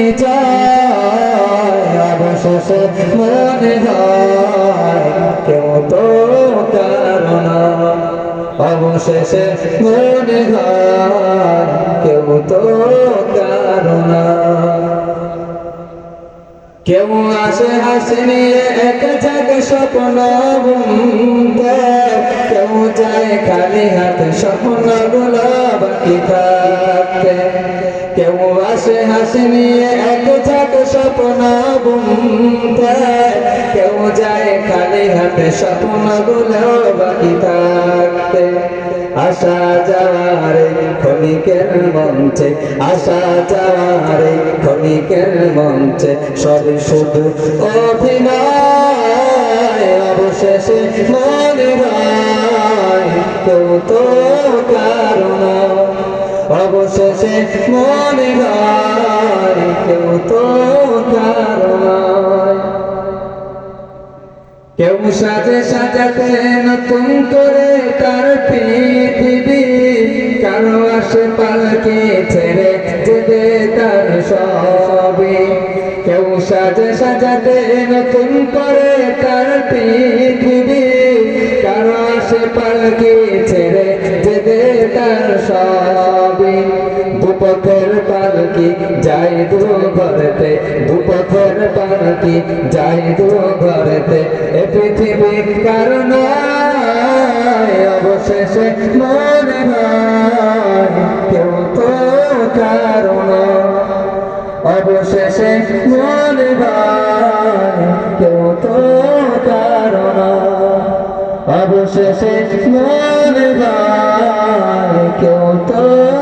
পরিচয় অবশেষে মনে কেউ তো কারণ মনে কেউ তো কারণ কেউ আসে হাসি নিয়ে এক ঝাঁক স্বপ্ন কেউ যায় খালি হাতে স্বপ্নগুলো বাকি আসে হাসি নিয়ে এক ঝাঁক স্বপ্ন বুনতে। কেউ যায় খালি হাতে স্বপ্নগুলো বাকি থাকতে। আসা যাওয়ারে ক্ষণিকের মঞ্চে আসা যাওয়ারে ক্ষণিকের মঞ্চে সবে শুধু অভিনয়। অবশেষে মনে হয় কেউ তো কারণ। অবশেষে মনে কেউ তো কেউ সাজে সাজাতে নতুন করে তার পৃথিবী, কারও আসে পালকে ছেড়ে যেতে তার সবই? কেউ সাজে সাজাতে নতুন করে তার পৃথিবী, কারও আসে পালকে ছেড়ে যেতে তার সবই ঘরেতে দুপথের পালকি যাই দু ঘরেতে এ পৃথিবীর কারণ অবশেষে মনে কেউ তো কারণ অবশেষে মনে কেউ তো কারণ অবশেষে মনে কেউ তো